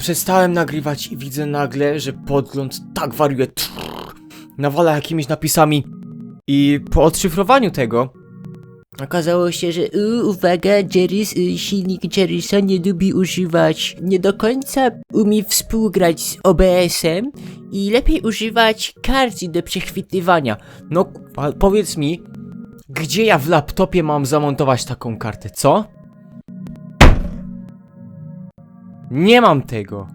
Przestałem nagrywać i widzę nagle, że podgląd tak wariuje. Nawala jakimiś napisami. I po odszyfrowaniu tego Okazało się, że uwaga, Jerry's, y, silnik Jerrysa nie lubi używać, nie do końca umie współgrać z OBS-em i lepiej używać karty do przechwytywania. No, powiedz mi, gdzie ja w laptopie mam zamontować taką kartę, co? Nie mam tego.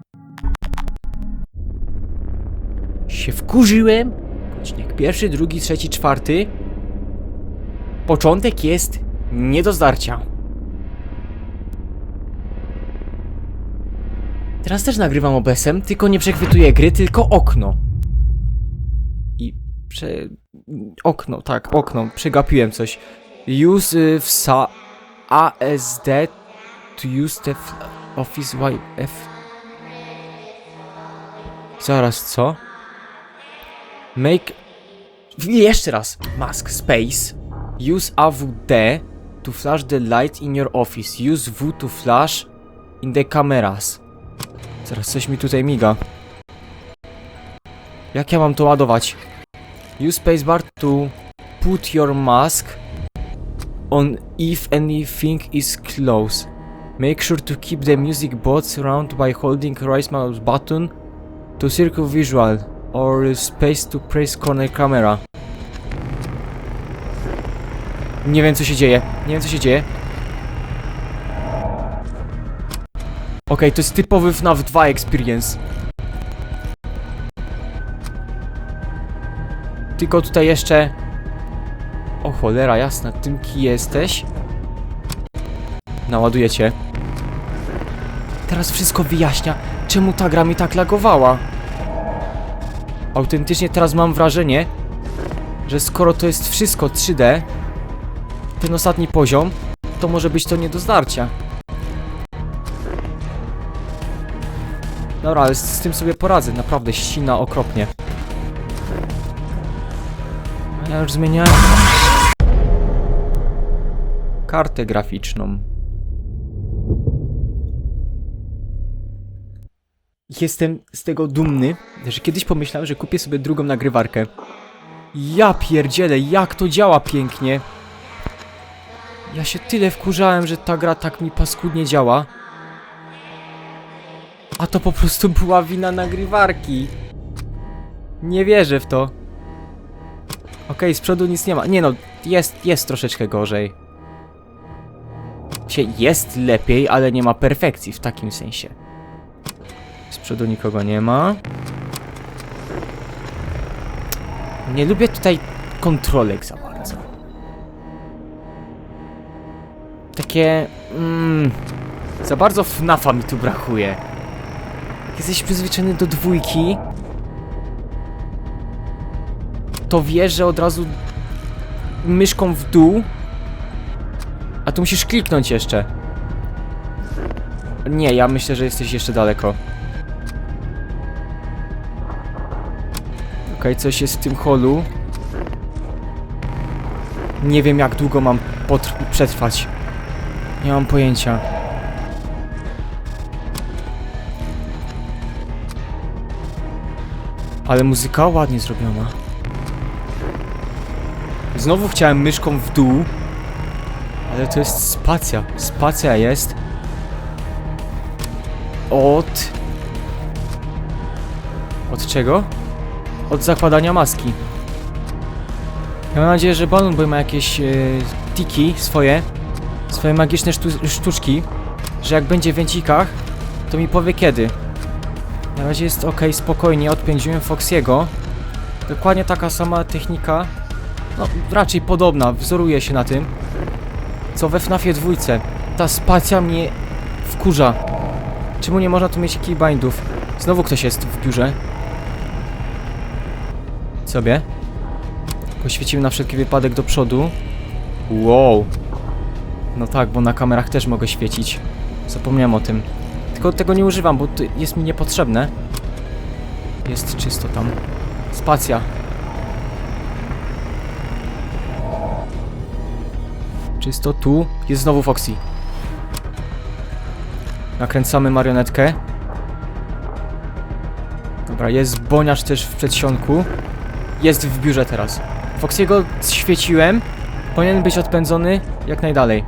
Się wkurzyłem. Odcinek pierwszy, drugi, trzeci, czwarty. Początek jest nie do zdarcia. Teraz też nagrywam OBS-em, tylko nie przechwytuję gry, tylko okno. I prze... Okno, tak, okno. Przegapiłem coś. Use y, w sa... ASD to use the Office YF. Zaraz, co? Make... Jeszcze raz. Mask space. Use AWD to flash the light in your office. Use W to flash in the cameras. Zaraz coś mi tutaj miga. Jak ja mam to ładować? Use spacebar to put your mask on if anything is close. Make sure to keep the music box round by holding right mouse button to circle visual or space to press corner camera. Nie wiem co się dzieje. Nie wiem co się dzieje. Okej, to jest typowy FNAF 2 experience. Tylko tutaj jeszcze... O cholera jasna, tym kij jesteś. Naładuję cię. Teraz wszystko wyjaśnia, czemu ta gra mi tak lagowała. Autentycznie teraz mam wrażenie, że skoro to jest wszystko 3D, ten ostatni poziom, to może być to nie do zdarcia. Dobra, ale z, z tym sobie poradzę, naprawdę ścina okropnie. Ja już zmieniałem kartę graficzną. Jestem z tego dumny, że kiedyś pomyślałem, że kupię sobie drugą nagrywarkę. Ja pierdzielę, jak to działa pięknie. Ja się tyle wkurzałem, że ta gra tak mi paskudnie działa. A to po prostu była wina nagrywarki. Nie wierzę w to. Okej, z przodu nic nie ma. Nie no, jest, jest troszeczkę gorzej. Się jest lepiej, ale nie ma perfekcji w takim sensie. Przodu nikogo nie ma. Nie lubię tutaj kontrolek za bardzo. Takie... Mm, za bardzo FNAFa mi tu brakuje. Jesteś przyzwyczajony do dwójki. To wiesz, że od razu myszką w dół. A tu musisz kliknąć jeszcze. Nie, ja myślę, że jesteś jeszcze daleko. Okej, coś jest w tym holu. Nie wiem jak długo mam przetrwać. Nie mam pojęcia. Ale muzyka ładnie zrobiona. Znowu chciałem myszką w dół. Ale to jest spacja. Spacja jest. Od... Od czego? Od zakładania maski. Mam nadzieję, że Balloon ma jakieś e, tiki swoje, swoje magiczne sztu sztuczki, że jak będzie w węcikach, to mi powie kiedy. Na razie jest ok, spokojnie, odpędziłem Foxiego. Dokładnie taka sama technika, no raczej podobna, wzoruje się na tym, co we FNAFie dwójce. Ta spacja mnie wkurza. Czemu nie można tu mieć keybindów? Znowu ktoś jest w biurze. Sobie. Poświecimy na wszelki wypadek do przodu. Wow. No tak, bo na kamerach też mogę świecić. Zapomniałem o tym. Tylko tego nie używam, bo to jest mi niepotrzebne. Jest czysto tam. Spacja. Czysto tu. Jest znowu Foxy. Nakręcamy marionetkę. Dobra, jest boniarz też w przedsionku. Jest w biurze teraz. Foxiego świeciłem. Powinien być odpędzony jak najdalej.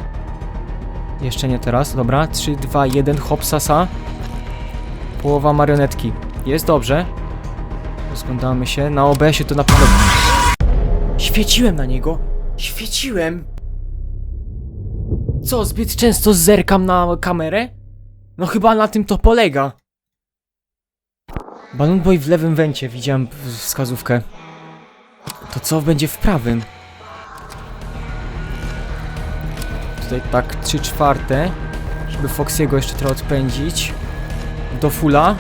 Jeszcze nie teraz, dobra. 3, 2, 1, hop, sasa. Połowa marionetki. Jest dobrze. Rozglądamy się. Na OBS-ie to na pewno... Świeciłem na niego. Świeciłem. Co, zbyt często zerkam na kamerę? No chyba na tym to polega. Balloon Boy w lewym węcie, widziałem wskazówkę. To co będzie w prawym? Tutaj tak 3 czwarte, żeby Foxiego jeszcze trochę odpędzić. Do fulla.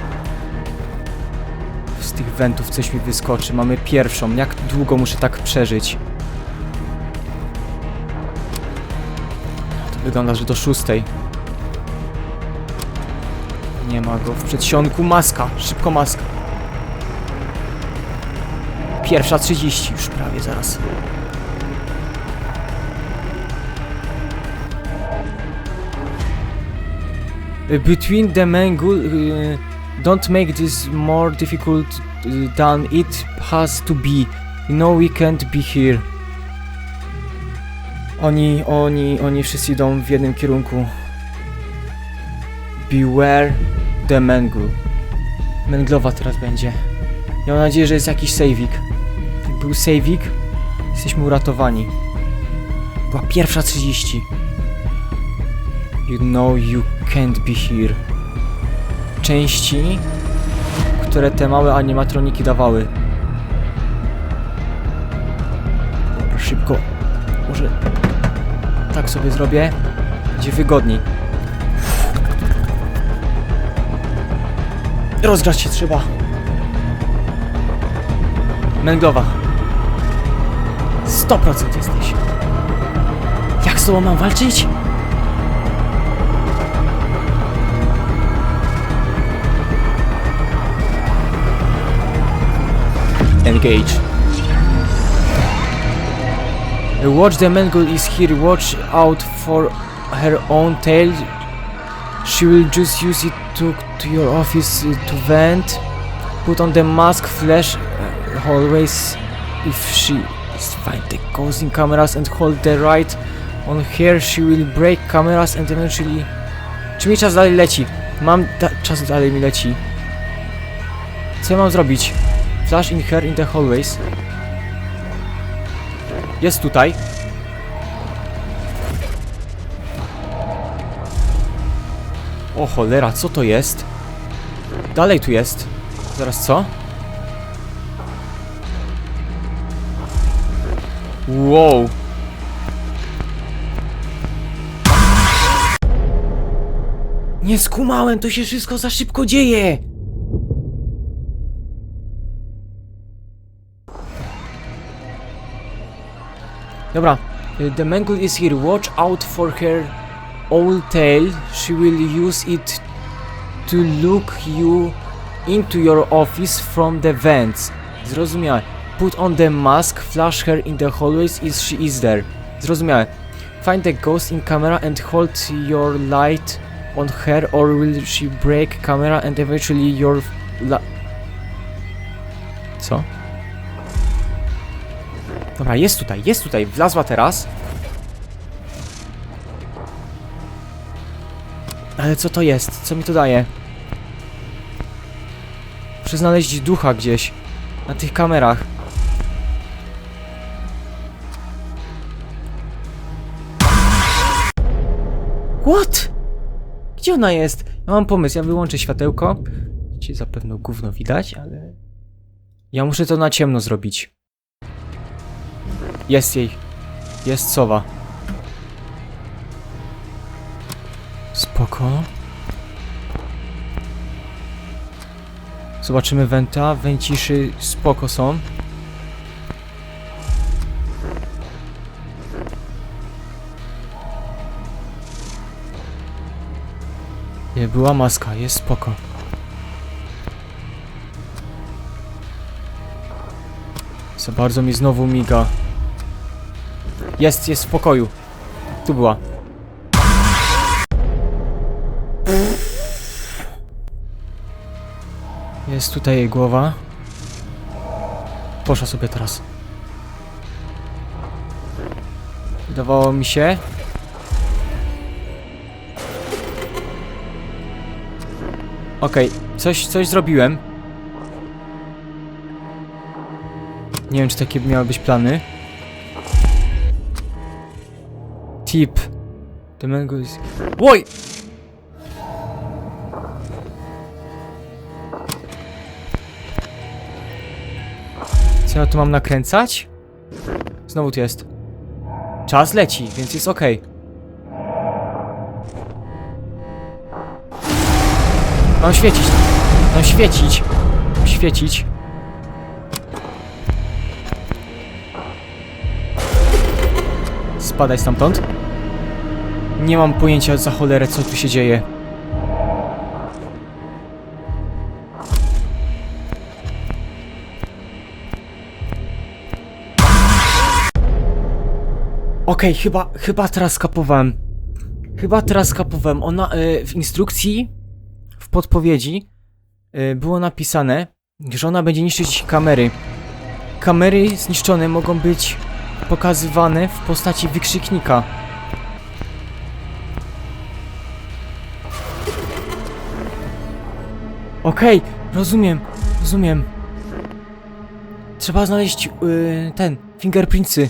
Z tych wentów coś mi wyskoczy. Mamy pierwszą. Jak długo muszę tak przeżyć? To wygląda, że do szóstej. Nie ma go w przedsionku. Maska. Szybko maska. Pierwsza 30 już prawie zaraz. Between the mangle, uh, don't make this more difficult uh, than it has to be. Know we can't be here. Oni, oni, oni wszyscy idą w jednym kierunku. Beware the mangle. Męglowa teraz będzie. Ja mam nadzieję, że jest jakiś sejwik. Był sejwik, jesteśmy uratowani. Była pierwsza 30. You know you can't be here. Części, które te małe animatroniki dawały. Dobra, szybko. Może tak sobie zrobię. Będzie wygodniej. Rozgrzać się trzeba. Męglowa. 100% jesteś. Jak z tobą mam walczyć? Engage. Watch the man mangle is here. Watch out for her own tail. She will just use it to to your office to vent. Put on the mask, flash uh, always if she find the causing cameras and hold the right on her. She will break cameras and eventually. Czy mi czas dalej leci? Mam da czas dalej mi leci. Co ja mam zrobić? Flash in her in the hallways. Jest tutaj. O cholera, co to jest? Dalej tu jest. Zaraz co? Wow. Nie skumałem, to się wszystko za szybko dzieje. Dobra. y, The mangle is here. Watch out for her old tail. She will use it to look you into your office from the vents. Zrozumiałe. Put on the mask, flash her in the hallways if she is there. Zrozumiałe. Find the ghost in camera and hold your light on her or will she break camera and eventually your la Co? Dobra, jest tutaj, jest tutaj, wlazła teraz. Ale co to jest? Co mi to daje? Muszę znaleźć ducha gdzieś. Na tych kamerach. What? Gdzie ona jest? Ja mam pomysł, ja wyłączę światełko. Ci zapewne gówno widać, ale... Ja muszę to na ciemno zrobić. Jest jej. Jest sowa. Spoko. Zobaczymy wenta. Węciszy spoko są. Nie, była maska, jest spoko. Za bardzo mi znowu miga. Jest, jest w pokoju. Tu była. Jest tutaj jej głowa. Poszła sobie teraz. Wydawało mi się. Okej, coś, coś zrobiłem. Nie wiem, czy takie miały być plany. Tip. The mango is... Oj! Co ja tu mam nakręcać? Znowu tu jest. Czas leci, więc jest ok. Mam świecić. Mam świecić. Świecić. Spadaj stamtąd. Nie mam pojęcia za cholerę, co tu się dzieje. Okej, chyba, chyba teraz skapowałem. Chyba teraz skapowałem. Ona y, w instrukcji, w podpowiedzi y, było napisane, że ona będzie niszczyć kamery. Kamery zniszczone mogą być pokazywane w postaci wykrzyknika. Okej, rozumiem, rozumiem. Trzeba znaleźć y, ten, fingerprintsy.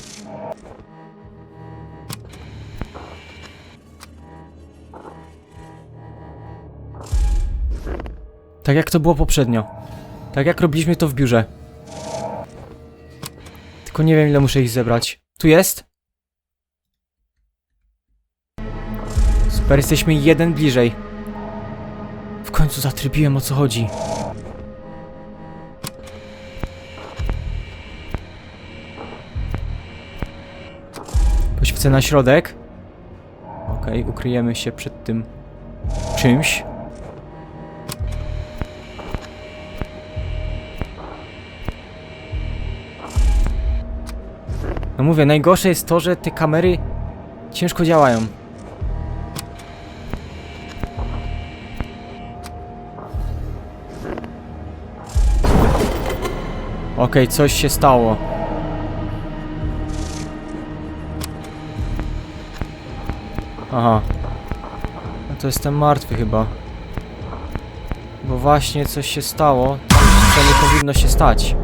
Tak jak to było poprzednio. Tak jak robiliśmy to w biurze. Tylko nie wiem ile muszę ich zebrać. Tu jest? Super, jesteśmy jeden bliżej. W końcu zatrybiłem o co chodzi. Poświecę na środek. Okej, ukryjemy się przed tym czymś. No mówię, najgorsze jest to, że te kamery ciężko działają. Okej, coś się stało. Aha. No to jestem martwy chyba. Bo właśnie coś się stało, co nie powinno się stać.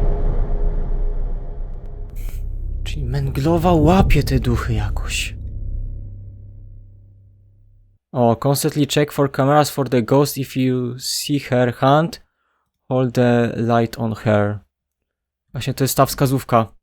Menglowa łapie te duchy jakoś. O, constantly check for cameras for the ghost if you see her hand. Hold the light on her. Właśnie to jest ta wskazówka.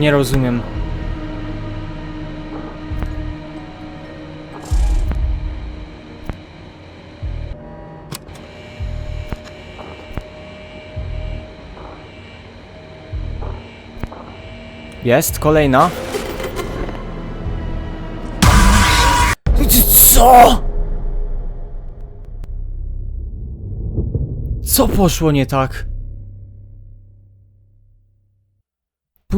Nie rozumiem. Jest, kolejna. Co? Co poszło nie tak?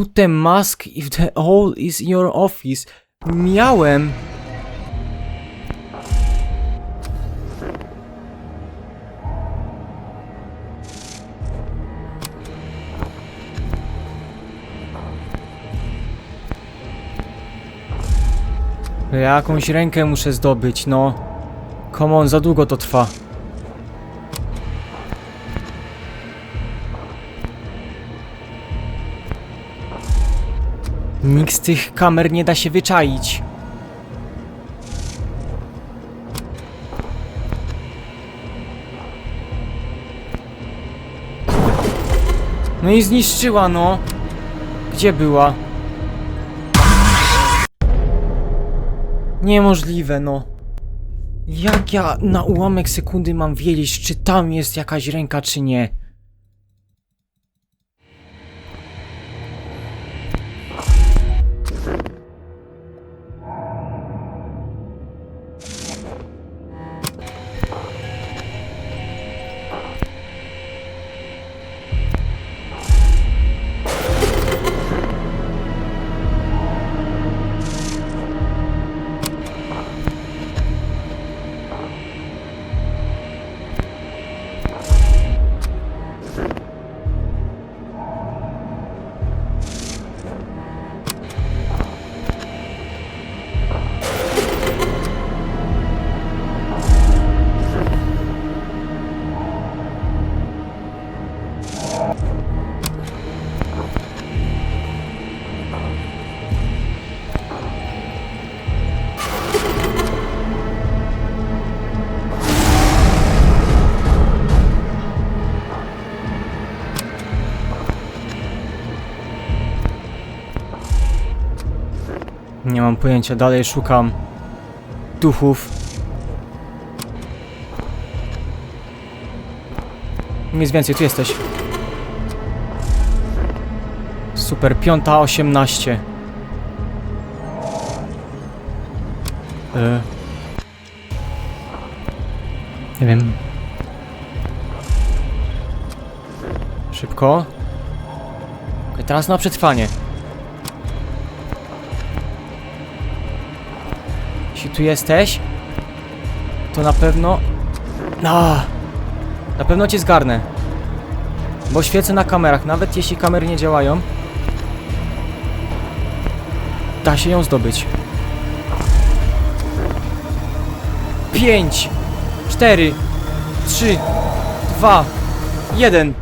Put the mask if the hole is in your office. Miałem. Jakąś rękę muszę zdobyć, no. Come on, za długo to trwa. Nikt z tych kamer nie da się wyczaić. No i zniszczyła, no. Gdzie była? Niemożliwe, no. Jak ja na ułamek sekundy mam wiedzieć, czy tam jest jakaś ręka, czy nie? Nie mam pojęcia, dalej szukam duchów. Nic więcej, tu jesteś. Super, piąta osiemnaście. E. Nie wiem. Szybko. Okej, teraz na przetrwanie. tu jesteś, to na pewno... No, na pewno cię zgarnę. Bo świecę na kamerach, nawet jeśli kamery nie działają. Da się ją zdobyć. 5, 4, 3, 2, 1.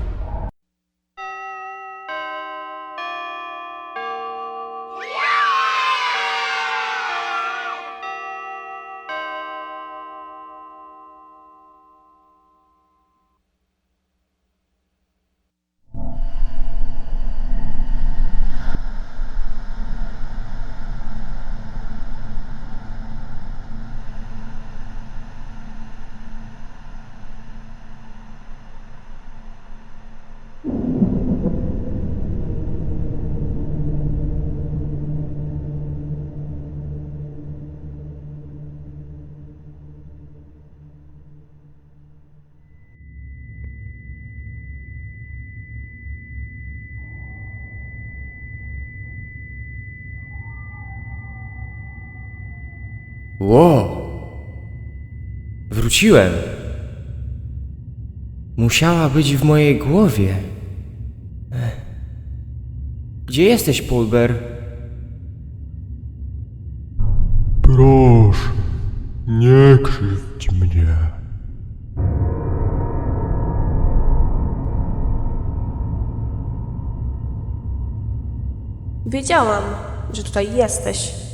Wow! Wróciłem! Musiała być w mojej głowie. Gdzie jesteś, Pulber? Proszę, nie krzywdź mnie. Wiedziałam, że tutaj jesteś.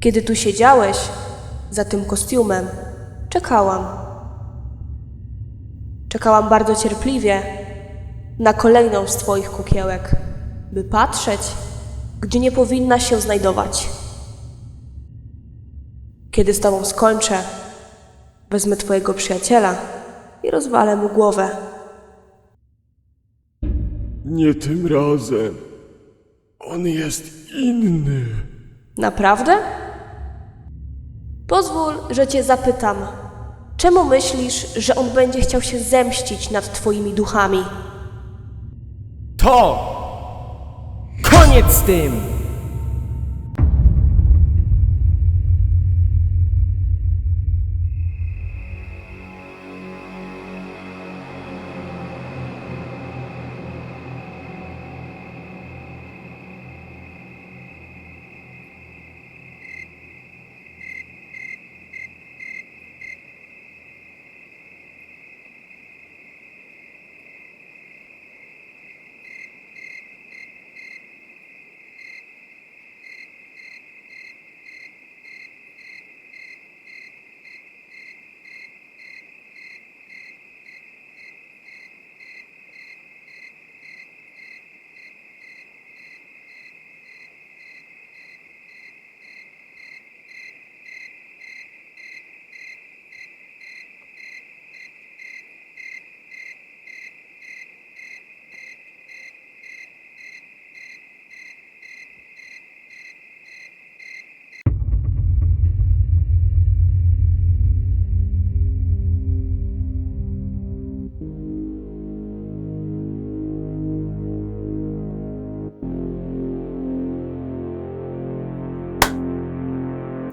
Kiedy tu siedziałeś, za tym kostiumem, czekałam. Czekałam bardzo cierpliwie na kolejną z Twoich kukiełek, by patrzeć, gdzie nie powinna się znajdować. Kiedy z Tobą skończę, wezmę Twojego przyjaciela i rozwalę mu głowę. Nie tym razem. On jest inny. Naprawdę? Pozwól, że cię zapytam. Czemu myślisz, że on będzie chciał się zemścić nad twoimi duchami? To! Koniec z tym!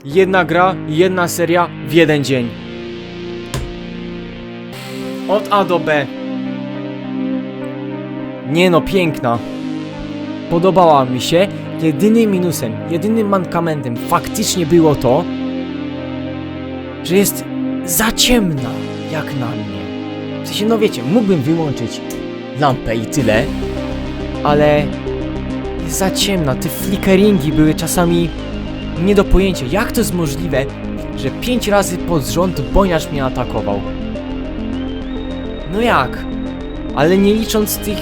Jedna gra, jedna seria w jeden dzień. Od A do B. Nie no, piękna. Podobała mi się. Jedynym minusem, jedynym mankamentem faktycznie było to, że jest za ciemna, jak na mnie. W sensie, no wiecie, mógłbym wyłączyć lampę i tyle, ale jest za ciemna. Te flickeringi były czasami nie do pojęcia, jak to jest możliwe, że pięć razy pod rząd boniarz mnie atakował. No jak? Ale nie licząc tych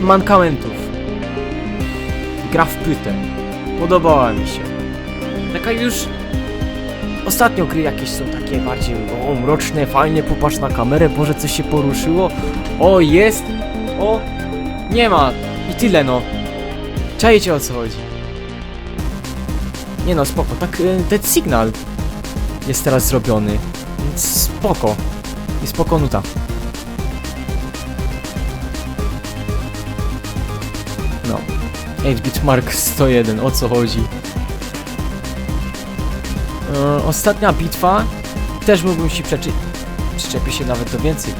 mankamentów. gra w pytę. Podobała mi się. Taka już... Ostatnio gry jakieś są takie bardziej o, mroczne, fajne, popatrz na kamerę, Boże, coś się poruszyło. O, jest! O, nie ma! I tyle, no. Czajcie o co chodzi. Nie no, spoko, tak e, Dead Signal jest teraz zrobiony. Więc spoko. I spoko nuta. No. 8-bit Mark 101, o co chodzi? E, ostatnia bitwa też mógłbym się przeczy... Przyczepię się nawet do więcej.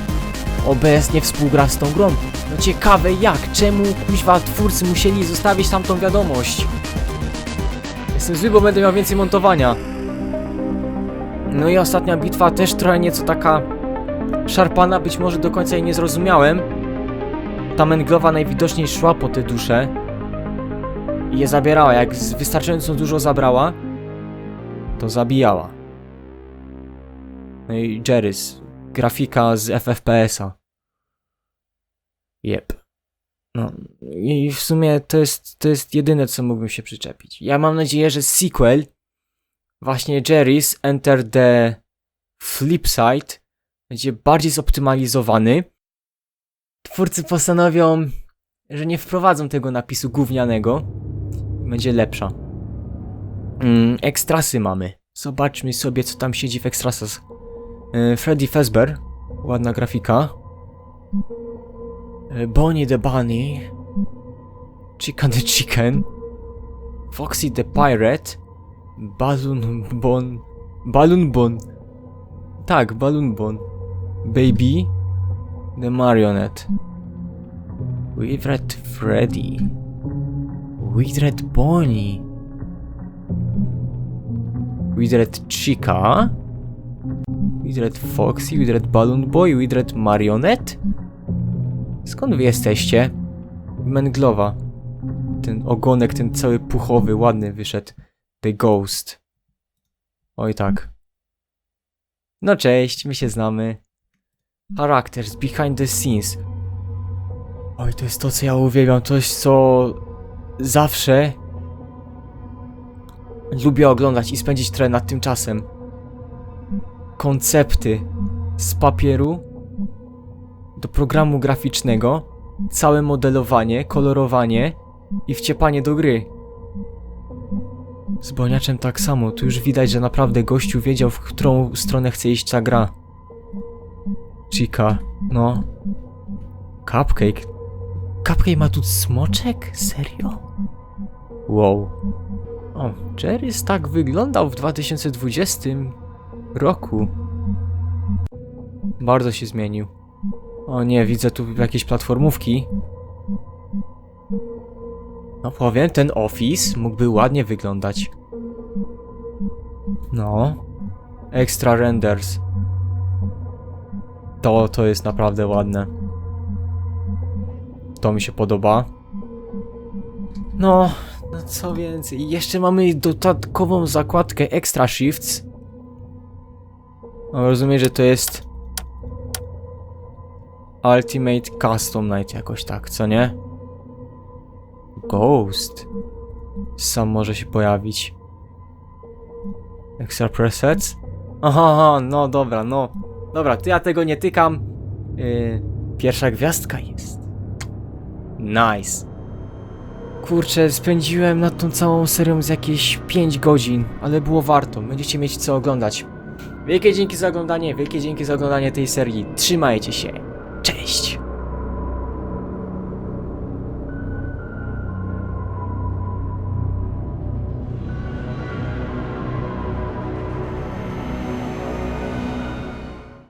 OBS nie współgra z tą grą. No ciekawe jak, czemu kuźwa twórcy musieli zostawić tamtą wiadomość? Jestem zły, bo będę miał więcej montowania. No i ostatnia bitwa też trochę nieco taka szarpana, być może do końca jej nie zrozumiałem. Ta męglowa najwidoczniej szła po te dusze i je zabierała. Jak wystarczająco dużo zabrała, to zabijała. No i Jerry's, grafika z FFPS-a. Jep. No i w sumie to jest, to jest jedyne, co mógłbym się przyczepić. Ja mam nadzieję, że sequel, właśnie Jerry's Enter the Flipside, będzie bardziej zoptymalizowany. Twórcy postanowią, że nie wprowadzą tego napisu gównianego. Będzie lepsza. Mm, ekstrasy mamy. Zobaczmy sobie, co tam siedzi w ekstrasach. E, Freddy Fazbear. Ładna grafika. Bonnie the Bunny. Chicken the Chicken. Foxy the Pirate. Balloon Bon. Balloon Bon. Tak, Balloon Bon. Baby. The Marionette. Withered Freddy. Withered Bonnie. Withered Chica. Withered Foxy, Withered Balloon Boy, Withered Marionette? Skąd wy jesteście? Menglowa. Ten ogonek, ten cały puchowy, ładny wyszedł. The Ghost. Oj tak. No cześć, my się znamy. Characters, behind the scenes. Oj, to jest to, co ja uwielbiam. Jest co zawsze lubię oglądać i spędzić trochę nad tym czasem. Koncepty z papieru do programu graficznego, całe modelowanie, kolorowanie i wciepanie do gry. Z Boniaczem tak samo, tu już widać, że naprawdę gościu wiedział, w którą stronę chce iść ta gra. Chica, no. Cupcake. Cupcake ma tu smoczek? Serio? Wow. O, Jerry's tak wyglądał w 2020 roku. Bardzo się zmienił. O nie, widzę tu jakieś platformówki. No powiem, ten Office mógłby ładnie wyglądać. No. Extra renders. To, to jest naprawdę ładne. To mi się podoba. No, no co więcej. Jeszcze mamy dodatkową zakładkę Extra Shifts. No, rozumiem, że to jest Ultimate Custom Night jakoś tak, co nie? Ghost. Sam może się pojawić. Extra presets? Aha, no dobra, no. Dobra, to ja tego nie tykam. Yy, pierwsza gwiazdka jest. Nice. Kurczę, spędziłem nad tą całą serią z jakieś 5 godzin, ale było warto. Będziecie mieć co oglądać. Wielkie dzięki za oglądanie, wielkie dzięki za oglądanie tej serii. Trzymajcie się. Cześć!